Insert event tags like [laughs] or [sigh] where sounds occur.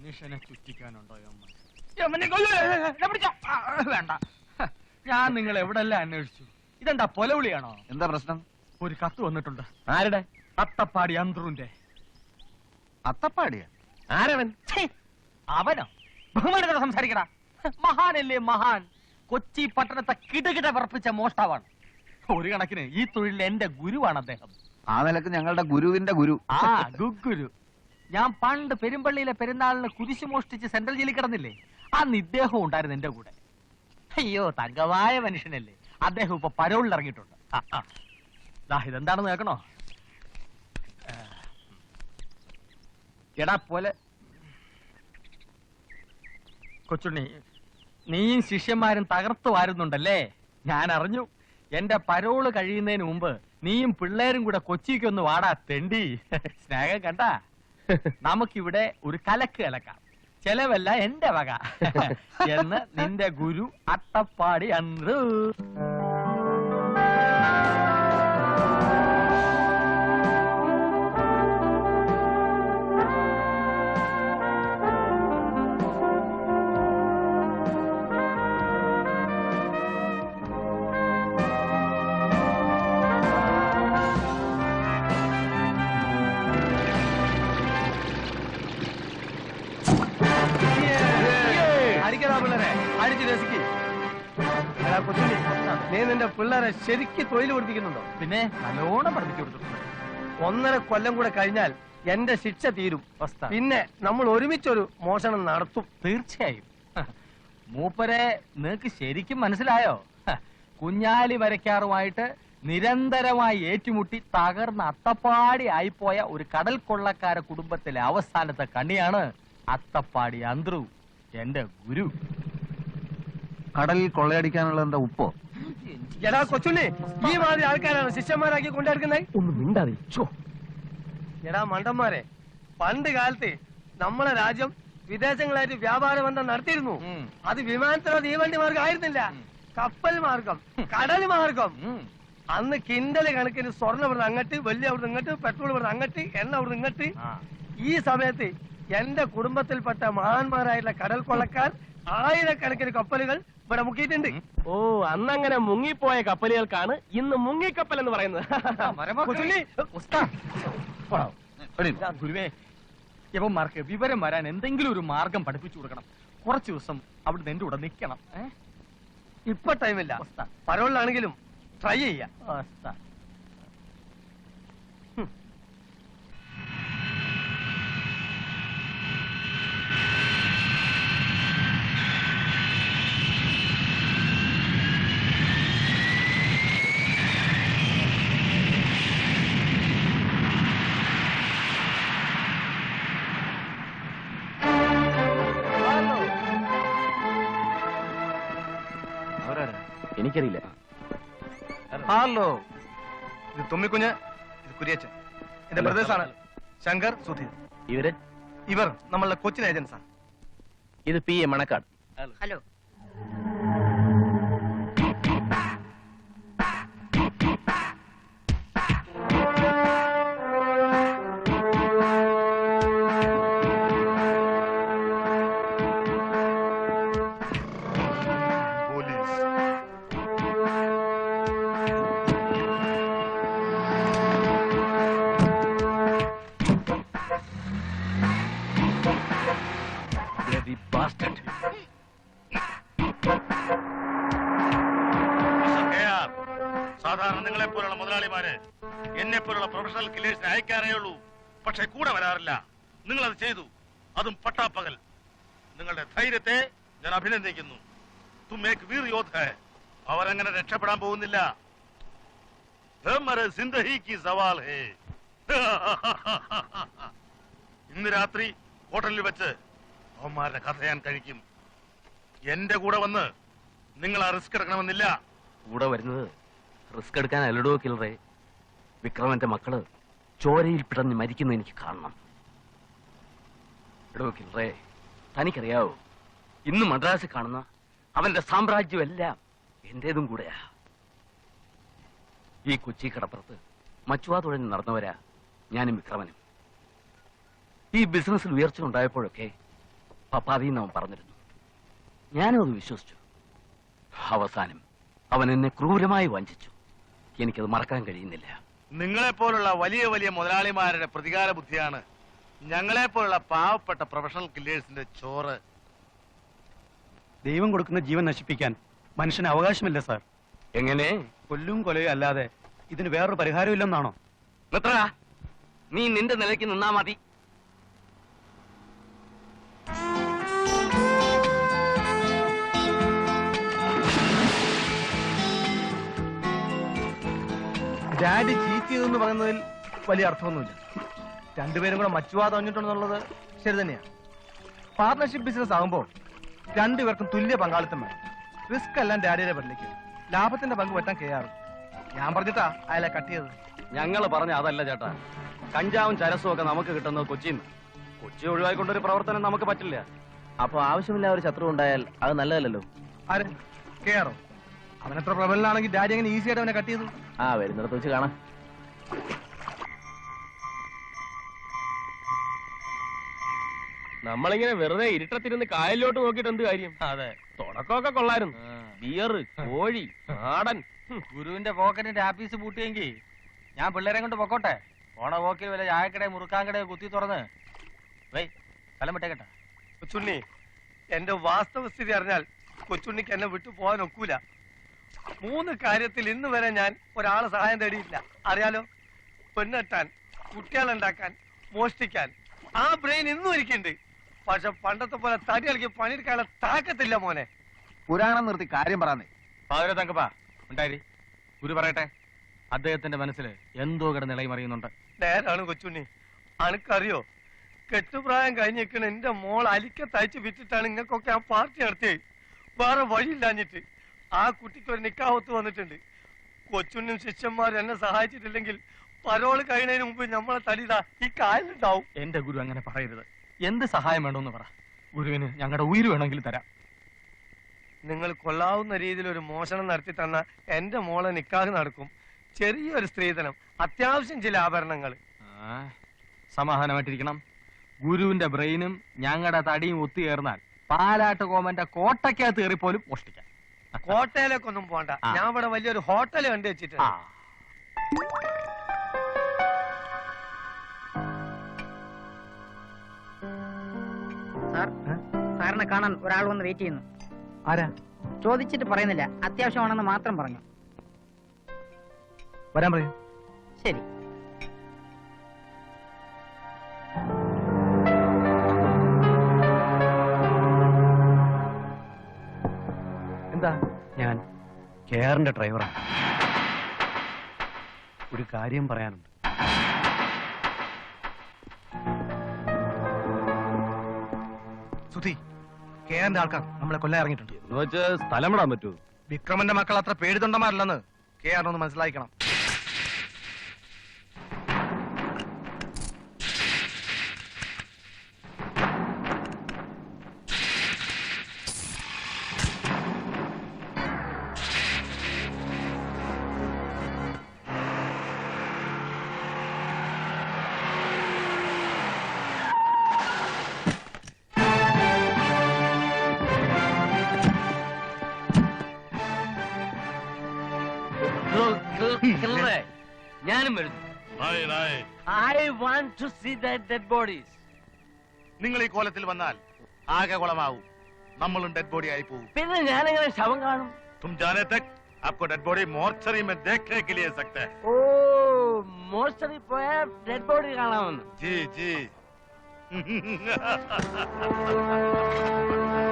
മനുഷ്യനെ ചുറ്റിക്കാനുണ്ടോ വേണ്ട. ഞാൻ നിങ്ങൾ എവിടെല്ലാം അന്വേഷിച്ചു? ഇതെന്താ പൊലവിളിയാണോ? എന്താ പ്രശ്നം? ഒരു കത്ത് വന്നിട്ടുണ്ട്. ആരുടെ? അത്തപ്പാടി അന്തറുന്റെ അത്തപ്പാടിയ? ആരവൻ? അവനോ? ബഹുമാനത്തോടെ സംസാരിക്കടാ. മഹാനല്ലേ മഹാൻ. കൊച്ചി പട്ടണത്തെ കിടകിട വിറപ്പിച്ച മോഷ്ടാവാണ്. ഒരു കണക്കിന് ഈ തൊഴിലിൽ എന്റെ ഗുരുവാണ് അദ്ദേഹം. ആ നിലയ്ക്ക് ഞങ്ങളുടെ ഗുരുവിന്റെ ഗുരു. ആ ഗുഗുരു. ഞാൻ പണ്ട് പെരുമ്പള്ളിയിലെ പെരുന്നാളിന് കുരിശു മോഷ്ടിച്ച് സെൻട്രൽ ജയിലിൽ കിടന്നില്ലേ? ആ ഇദ്ദേഹം ഉണ്ടായിരുന്നു എന്റെ കൂടെ. അയ്യോ തങ്കമായ മനുഷ്യനല്ലേ. അദ്ദേഹം ഇപ്പൊ പരോളിൽ ഇറങ്ങിയിട്ടുണ്ട്. ഇതെന്താണെന്ന് കേൾക്കണോ. എടാ പോലെ കൊച്ചുണ്ണി നീയും ശിഷ്യന്മാരും തകർത്തു വാരുന്നുണ്ടല്ലേ? ഞാൻ അറിഞ്ഞു. എന്റെ പരോൾ കഴിയുന്നതിന് മുമ്പ് നീയും പിള്ളേരും കൂടെ കൊച്ചിക്കൊന്ന് വാടാ തെണ്ടി. സ്നേഹം കണ്ട. [laughs] നമുക്കിവിടെ ഒരു കലക്ക് കലക്കാം. ചെലവല്ല എന്റെ വക. [laughs] എന്ന് നിന്റെ ഗുരു അട്ടപ്പാടി അന്ത്രു. അടിച്ച് രസിക്ക്. നീ നിന്റെ പിള്ളേരെ ശരിക്ക് തൊഴിൽ പഠിപ്പിക്കുന്നുണ്ടോ പിന്നെ? നല്ലോണം പഠിപ്പിച്ചു കൊടുത്തിട്ടുണ്ട്. ഒന്നര കൊല്ലം കൂടെ കഴിഞ്ഞാൽ എന്റെ ശിക്ഷ തീരും. പിന്നെ നമ്മൾ ഒരുമിച്ചൊരു മോഷണം നടത്തും. തീർച്ചയായും. മൂപ്പരെ നിനക്ക് ശരിക്കും മനസ്സിലായോ? കുഞ്ഞാലി വരയ്ക്കാറുമായിട്ട് നിരന്തരമായി ഏറ്റുമുട്ടി തകർന്ന അത്തപ്പാടി ആയിപ്പോയ ഒരു കടൽ കൊള്ളക്കാര കുടുംബത്തിലെ അവസാനത്തെ കണ്ണിയാണ് അത്തപ്പാടി അന്ത്രു എന്റെ ഗുരു. കടലിൽ കൊള്ളയടിക്കാനുള്ള എന്താ ഉപ്പോ? എടാ കൊച്ചുണ്ണി ഈ മാതിരി ആൾക്കാരാണ് ശിഷ്യന്മാരാക്കി കൊണ്ടെടുക്കുന്നത് ഒന്ന് മിണ്ടാതെ ചോ എടാ മണ്ടന്മാരെ പണ്ട് കാലത്ത് നമ്മളെ രാജ്യം വിദേശങ്ങളായിട്ട് വ്യാപാര ബന്ധം നടത്തിയിരുന്നു. അത് വിമാനത്തിലോ തീവണ്ടി മാർഗം ആയിരുന്നില്ല. കപ്പൽ മാർഗം കടൽ മാർഗം. അന്ന് കിണ്ടൽ കണക്കിന് സ്വർണം ഇവിടുന്ന് അങ്ങട്ട് വലിയ അവിടുന്ന് ഇങ്ങോട്ട് പെട്രോൾ ഇവിടുന്ന് അങ്ങട്ട് എണ്ണ അവിടെ ഇങ്ങോട്ട്. ഈ സമയത്ത് എന്റെ കുടുംബത്തിൽപ്പെട്ട മഹാന്മാരായിട്ടുള്ള കടൽ കൊള്ളക്കാർ ആയിരക്കണക്കിന് കപ്പലുകൾ ഇവിടെ മുക്കിയിട്ടുണ്ട്. ഓ അന്നങ്ങനെ മുങ്ങിപ്പോയ കപ്പലുകൾക്കാണ് ഇന്ന് മുങ്ങിക്കപ്പൽ എന്ന് പറയുന്നത്. ഗുരുവേ യവന്മാർക്ക് വിവരം വരാൻ എന്തെങ്കിലും ഒരു മാർഗം പഠിപ്പിച്ചു കൊടുക്കണം. കുറച്ചു ദിവസം അവിടുന്ന് എന്റെ കൂടെ നിൽക്കണം? ഇപ്പൊ ടൈമില്ല. പരോളിലാണെങ്കിലും ട്രൈ ചെയ്യാം. എനിക്കറിയില്ല. ഹലോ. ഇത് തുമ്മിക്കുഞ്ഞ് ഇത് കുര്യച്ചൻ. എന്റെ ബ്രദേഴ്സാണ് ശങ്കർ സുധീർ. ഇവർ? ഇവർ നമ്മളുടെ കൊച്ചിൻ ഏജൻസാണ് ഇത് പി എ മണക്കാട്. ഹലോ. മുതലാളിമാര് എന്നെ പോലുള്ള പ്രൊഫഷണൽ കില്ലേഴ്സിനെ അയക്കാറേ ഉള്ളൂ. പക്ഷെ കൂടെ വരാറില്ല. നിങ്ങൾ അത് ചെയ്തു. അതും പട്ടാപ്പകൽ. നിങ്ങളുടെ ധൈര്യത്തെ ഞാൻ അഭിനന്ദിക്കുന്നു. ടു മേക്ക് വീർ യോദ്ധ. അവരങ്ങനെ രക്ഷപ്പെടാൻ പോകുന്നില്ല. ഇന്ന് രാത്രി ഹോട്ടലിൽ വെച്ച് അവന്മാരുടെ കഥ ഞാൻ കഴിക്കും. എന്റെ കൂടെ വന്ന് നിങ്ങൾ ആ റിസ്ക് എടുക്കണമെന്നില്ല. കൂടെ വരുന്നത് റിസ്ക് എടുക്കാൻ അല്ലടോ കില്ലറെ. വിക്രമന്റെ മക്കൾ ചോരയിൽ പിടഞ്ഞ് മരിക്കുന്ന എനിക്ക് കാണണം. എടോ കിളറേ തനിക്കറിയാവോ ഇന്ന് മദ്രാസിൽ കാണുന്ന അവന്റെ സാമ്രാജ്യമെല്ലാം എന്റേതും കൂടെയാ. ഈ കൊച്ചി കടപ്പുറത്ത് മച്ചുവാ തുഴഞ്ഞ് നടന്നവരാ ഞാനും വിക്രമനും. ഈ ബിസിനസ്സിൽ ഉയർച്ച ഉണ്ടായപ്പോഴൊക്കെ പപ്പാതിന്ന് അവൻ പറഞ്ഞിരുന്നു. ഞാനും അത് വിശ്വസിച്ചു. അവസാനം അവൻ എന്നെ ക്രൂരമായി വഞ്ചിച്ചു. എനിക്കത് മറക്കാൻ കഴിയുന്നില്ല. നിങ്ങളെ പോലുള്ള വലിയ വലിയ മുതലാളിമാരുടെ പ്രതികാര ബുദ്ധിയാണ് ഞങ്ങളെ പോലുള്ള പാവപ്പെട്ട പ്രൊഫഷണൽ കില്ലേഴ്സിന്റെ ചോറ്. ദൈവം കൊടുക്കുന്ന ജീവൻ നശിപ്പിക്കാൻ മനുഷ്യന് അവകാശമില്ല സാർ എങ്ങനെ? കൊല്ലും കൊലയും അല്ലാതെ ഇതിന് വേറൊരു പരിഹാരമില്ലെന്നാണോ? മിത്ര നീ നിന്റെ നിലയ്ക്ക് നിന്നാ മതി. ഡാഡി ചീറ്റ് ചെയ്തെന്ന് പറയുന്നതിൽ വലിയ അർത്ഥമൊന്നുമില്ല. രണ്ടുപേരും കൂടെ മച്ചുവാദം അഞ്ഞിട്ടുണ്ടെന്നുള്ളത് ശരി തന്നെയാണ് പാർട്ണർഷിപ്പ് ബിസിനസ് ആകുമ്പോൾ രണ്ടുപേർക്കും തുല്യ പങ്കാളിത്തം വേണം. റിസ്ക് എല്ലാം ഡാഡിയുടെ പള്ളിക്ക് ലാഭത്തിന്റെ പങ്ക് പറ്റാൻ കെയാറും ഞാൻ പറഞ്ഞിട്ടാ അയാളെ കട്ട് ചെയ്തത്. ഞങ്ങൾ പറഞ്ഞ അതല്ല ചേട്ടാ. കഞ്ചാവും ചരസും ഒക്കെ നമുക്ക് കിട്ടുന്നത് കൊച്ചിയിൽ കൊച്ചിന്ന് കൊച്ചി ഒഴിവായിക്കൊണ്ടൊരു പ്രവർത്തനം നമുക്ക് പറ്റില്ല. അപ്പൊ ആവശ്യമില്ല ഒരു ശത്രു ഉണ്ടായാൽ അത് നല്ലതല്ലോ ആരെ? കെയറോ അവനത്ര പ്രബലനാണെങ്കിൽ ഡാഡി അങ്ങനെ ഈസിയായിട്ട് അവനെ കട്ട് ചെയ്തു? ആ വരുന്നിടത്ത് വെച്ച് കാണാം. നമ്മളിങ്ങനെ വെറുതെ ഇരുട്ടത്തിരുന്ന് കായലിലോട്ട് നോക്കിയിട്ട് എന്ത് കാര്യം? അതെ. തുടക്കമൊക്കെ കൊള്ളായിരുന്നു. ബിയർ കോഴി നാടൻ. ഗുരുവിന്റെ പോക്കറ്റിന്റെ ആപ്പീസ് പൂട്ടിയെങ്കിൽ ഞാൻ പിള്ളേരെ കൊണ്ട് പൊക്കോട്ടെ? ഓണ പോക്കിൽ വല്ല ചായക്കട മുറുക്കാൻകടയോ കുത്തി തുറന്ന്. വൈ സ്ഥലം വിട്ടേക്കട്ടെ. കൊച്ചുണ്ണി എന്റെ വാസ്തവസ്ഥിതി അറിഞ്ഞാൽ കൊച്ചുണ്ണിക്ക് എന്നെ വിട്ടു പോകാൻ ഒക്കൂല. മൂന്ന് കാര്യത്തിൽ ഇന്ന് വരെ ഞാൻ ഒരാളെ സഹായം തേടിയില്ല അറിയാലോ? പെണ്ണെട്ടാൻ കുട്ടികളുണ്ടാക്കാൻ മോഷ്ടിക്കാൻ. ആ ബ്രെയിൻ ഇന്നും ഇരിക്കുന്നുണ്ട്. പക്ഷെ പണ്ടത്തെ പോലെ തടി കളിക്ക് പണിയെടുക്കാനുള്ള താക്കത്തില്ല മോനെ. പുരാണം നിർത്തി കാര്യം പറഞ്ഞേ പാതിര തങ്കപ്പാ ഉണ്ടായി ഗുരു പറയട്ടെ അദ്ദേഹത്തിന്റെ മനസ്സിൽ എന്തോ കിടന്ന് ഇളയിമറിയുന്നുണ്ട് നേരാണ് കൊച്ചുണ്ണി. അനക്കറിയോ? കെട്ടുപ്രായം കഴിഞ്ഞിരിക്കണ എന്റെ മോൾ അലിക്ക തയ്ച്ച് വിറ്റിട്ടാണ് ഇങ്ങക്കൊക്കെ ആ പാർട്ടി നടത്തിയത്. വേറെ വഴിയില്ലാഞ്ഞിട്ട്. ആ കുട്ടിക്ക് ഒരു നിക്കാവത്ത് വന്നിട്ടുണ്ട്. കൊച്ചുണ്ണും ശിഷ്യന്മാരും എന്നെ സഹായിച്ചിട്ടില്ലെങ്കിൽ പരോൾ കഴിയുന്നതിന് മുമ്പ് നമ്മളെ തലിതാ ഈ കായലുണ്ടാവും എന്റെ ഗുരു അങ്ങനെ പറയരുത്. എന്ത് സഹായം വേണമെന്ന് പറ. ഗുരുവിന് ഞങ്ങളുടെ ഉയിര് വേണമെങ്കിൽ തരാം. നിങ്ങൾ കൊള്ളാവുന്ന രീതിയിൽ ഒരു മോഷണം നടത്തി തന്ന എന്റെ മോളെ നിക്കാഹ് നടക്കും. ചെറിയൊരു സ്ത്രീധനം അത്യാവശ്യം ചില ആഭരണങ്ങൾ സമാധാനമായിട്ടിരിക്കണം. ഗുരുവിന്റെ ബ്രെയിനും ഞങ്ങളുടെ തടിയും ഒത്തുചേർന്നാൽ പാലാട്ട് കോമന്റെ കോട്ടയ്ക്കകത്ത് കയറിപ്പോലും മോഷ്ടിക്കാം. കോട്ടയിലേക്കൊന്നും പോണ്ട. ഞാൻ ഇവിടെ വലിയൊരു ഹോട്ടൽ കണ്ടു വെച്ചിട്ടുണ്ട്. ആ. സാറിനെ കാണാൻ ഒരാൾ വന്ന് വെയിറ്റ് ചെയ്യുന്നു. ആരാ? ചോദിച്ചിട്ട് പറയുന്നില്ല. അത്യാവശ്യമാണെന്ന് മാത്രം പറഞ്ഞു. വരാൻ പറയൂ. ശരി. എന്താ? ഞാൻ കെയറിന്റെ ഡ്രൈവറാണ് ഒരു കാര്യം പറയാനുണ്ട്. സുധി കെയറിന്റെ ആൾക്കാർ നമ്മളെ കൊല്ലാൻ ഇറങ്ങിയിട്ടുണ്ട്. എന്ന് വെച്ച് സ്ഥലം വിടാൻ പറ്റൂ വിക്രമന്റെ മക്കൾ അത്ര പേടിതൊണ്ടമാരല്ലെന്ന് കെ ആറിനൊന്ന് മനസ്സിലാക്കണം ഞാനും വരുന്നു നായ്, നായ്. I want to see that dead bodies നിങ്ങൾ ഈ കോലത്തിൽ വന്നാൽ ആകെ കുളമാവും നമ്മളും ഡെഡ് ബോഡി ആയി പോകും പിന്നെ ഞാനെങ്ങനെ ശവം കാണും तुम जाने तक आपको डेड बॉडी मोर्चरी में देखने के लिए सकते हैं ഓ മോസ്റ്ററി പോയ ഡെഡ് ബോഡി കാണാമെന്ന് जी जी [laughs]